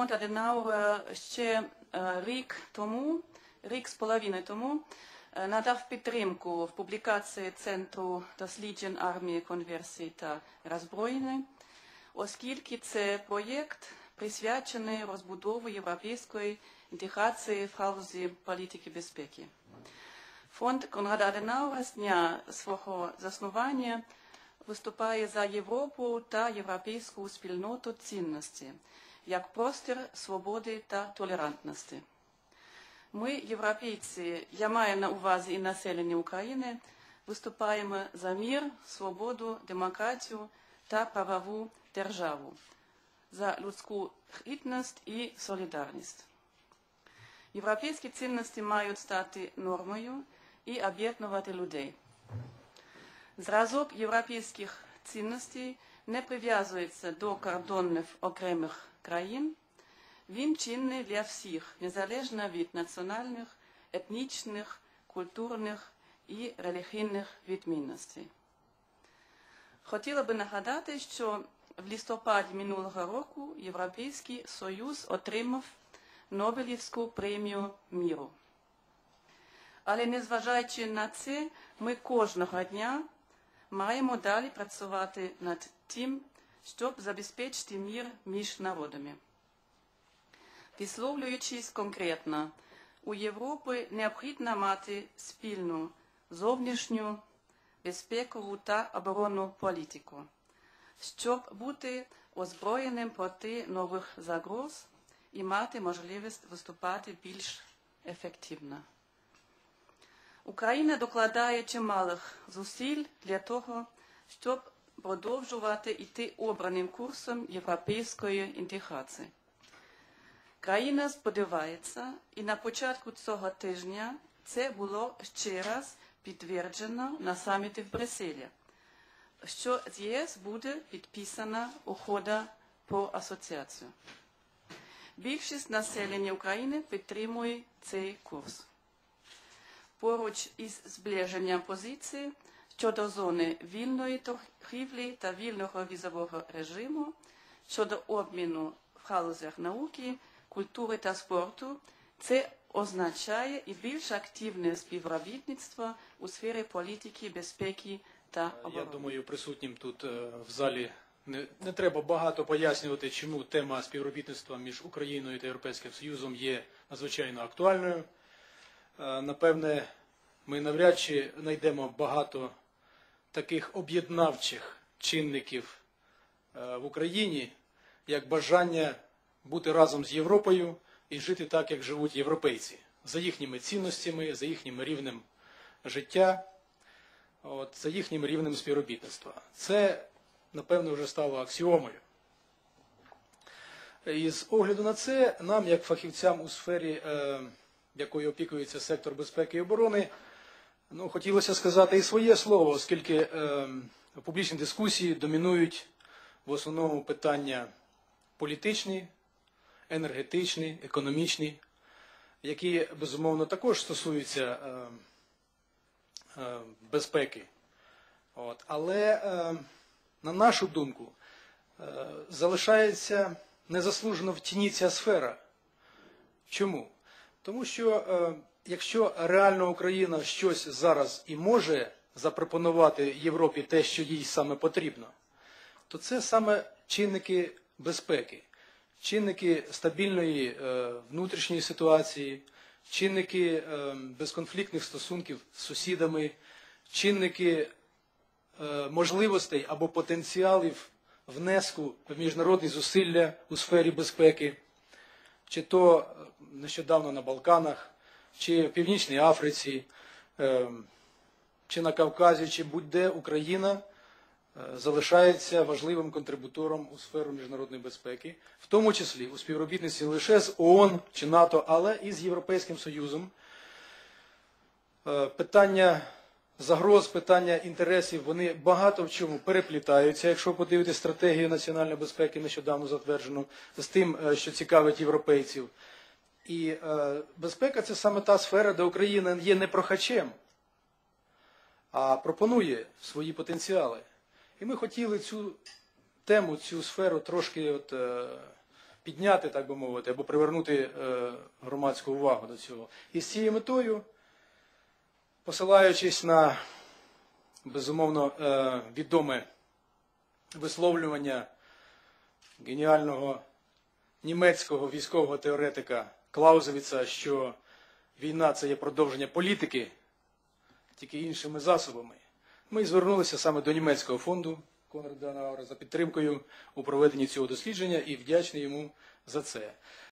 Фонд Аденаура ще е, рік тому, рік з половиною тому, е, надав підтримку в публікації Центру досліджень армії, конверсії та роззброєння, оскільки це проєкт присвячений розбудові європейської інтеграції в галузі політики безпеки. Фонд Конрада Аденаура з дня свого заснування виступає за Європу та європейську спільноту цінності як простір свободи та толерантності. Ми, європейці, я маю на увазі і населення України, виступаємо за мир, свободу, демократію та правову державу, за людську гідність і солідарність. Європейські цінності мають стати нормою і об'єднувати людей. Зразок європейських цінностей не прив'язується до кордонів окремих країн, він чинний для всіх, незалежно від національних, етнічних, культурних і релігійних відмінностей. Хотіла би нагадати, що в листопаді минулого року Європейський Союз отримав Нобелівську премію міру. Але незважаючи на це, ми кожного дня маємо далі працювати над тим, щоб забезпечити мир між народами. Висловлюючись конкретно, у Європі необхідно мати спільну зовнішню, безпекову та оборонну політику, щоб бути озброєним проти нових загроз і мати можливість виступати більш ефективно. Україна докладає чималих зусиль для того, щоб продовжувати йти обраним курсом європейської інтеграції. Країна сподівається, і на початку цього тижня це було ще раз підтверджено на саміті в Брюсселі, що з ЄС буде підписана угода про асоціацію. Більшість населення України підтримує цей курс. Поруч із зближенням позиції щодо зони вільної торгівлі та вільного візового режиму, щодо обміну в галузях науки, культури та спорту, це означає і більш активне співробітництво у сфері політики, безпеки та оборони. Я думаю, присутнім тут е, в залі не, не треба багато пояснювати, чому тема співробітництва між Україною та Європейським Союзом є надзвичайно актуальною. Е, Напевне, ми навряд чи знайдемо багато таких об'єднавчих чинників е, в Україні, як бажання бути разом з Європою і жити так, як живуть європейці, за їхніми цінностями, за їхнім рівнем життя, от, за їхнім рівнем співробітництва. Це, напевно, вже стало аксіомою. І з огляду на це, нам, як фахівцям у сфері, е, якою опікується сектор безпеки і оборони, ну, хотілося сказати і своє слово, оскільки е, в публічній дискусії домінують в основному питання політичні, енергетичні, економічні, які, безумовно, також стосуються е, е, безпеки. От. Але, е, на нашу думку, е, залишається незаслужено в тіні ця сфера. Чому? Тому що е, якщо реально Україна щось зараз і може запропонувати Європі те, що їй саме потрібно, то це саме чинники безпеки, чинники стабільної е, внутрішньої ситуації, чинники е, безконфліктних стосунків з сусідами, чинники е, можливостей або потенціалів внеску в міжнародні зусилля у сфері безпеки, чи то нещодавно на Балканах, чи в Північній Африці, е, чи на Кавказі, чи будь-де Україна е, залишається важливим контрибутором у сферу міжнародної безпеки, в тому числі у співробітниці не лише з ООН чи НАТО, але і з Європейським Союзом. Е, Питання загроз, питання інтересів, вони багато в чому переплітаються. Якщо подивитися стратегію національної безпеки, нещодавно затверджену, з тим, е, що цікавить європейців. І е, безпека це саме та сфера, де Україна є не прохачем, а пропонує свої потенціали. І ми хотіли цю тему, цю сферу трошки от, е, підняти, так би мовити, або привернути е, громадську увагу до цього. І з цією метою, посилаючись на безумовно е, відоме висловлювання геніального німецького військового теоретика Клаузевіца, що війна це є продовження політики, тільки іншими засобами. Ми звернулися саме до німецького фонду Конрада Наура за підтримкою у проведенні цього дослідження і вдячний йому за це.